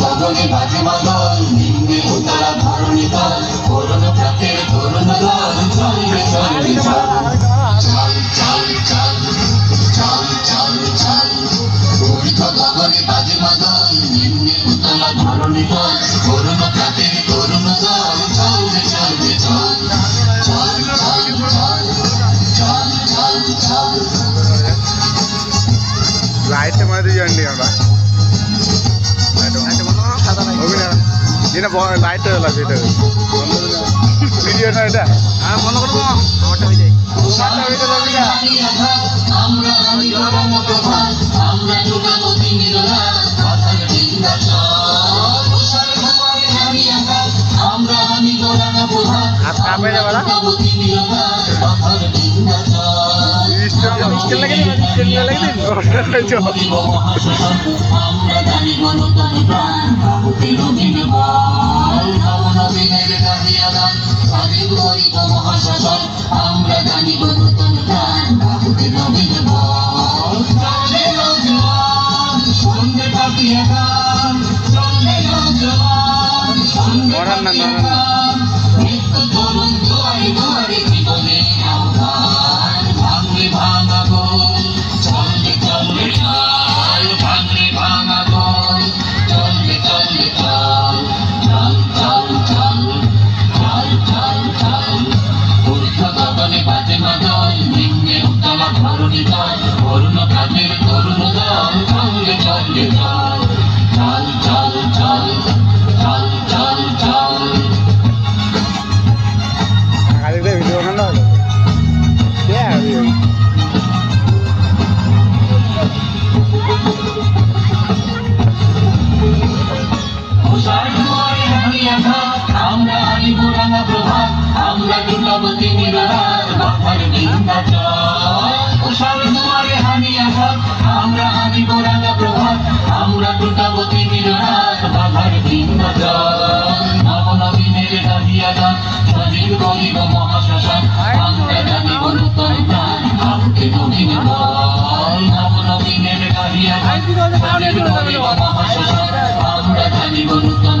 গগনে বাজে মাদল নিম্নে উতলা ধরণী তল করুণ প্রাতের তরুণ দল চলবে চলবে চল চল চল চল চল চল চল ঊর্ধ্ব গগনে মাদল নিম্নে উতলা ধরণী তল করুণ প্রাতের তরুণ দল চলবে চলবে চল চল চল চল চল চল চল লাইট মারি আমরা দিনে লাইট ভিডিও না এটা বন্ধ করব ভাড়া মিষ্টি লাগে দিন আমরা আনিব রাঙা প্রভাত, আমরা দুর্গাবতী নিরলার মাথার বিন্ধ্যাচল। নবনবীনের গাহিয়া গান, আমরা জানিব নূতন প্রাণ, আমরা জানিব নূতন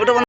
ওটা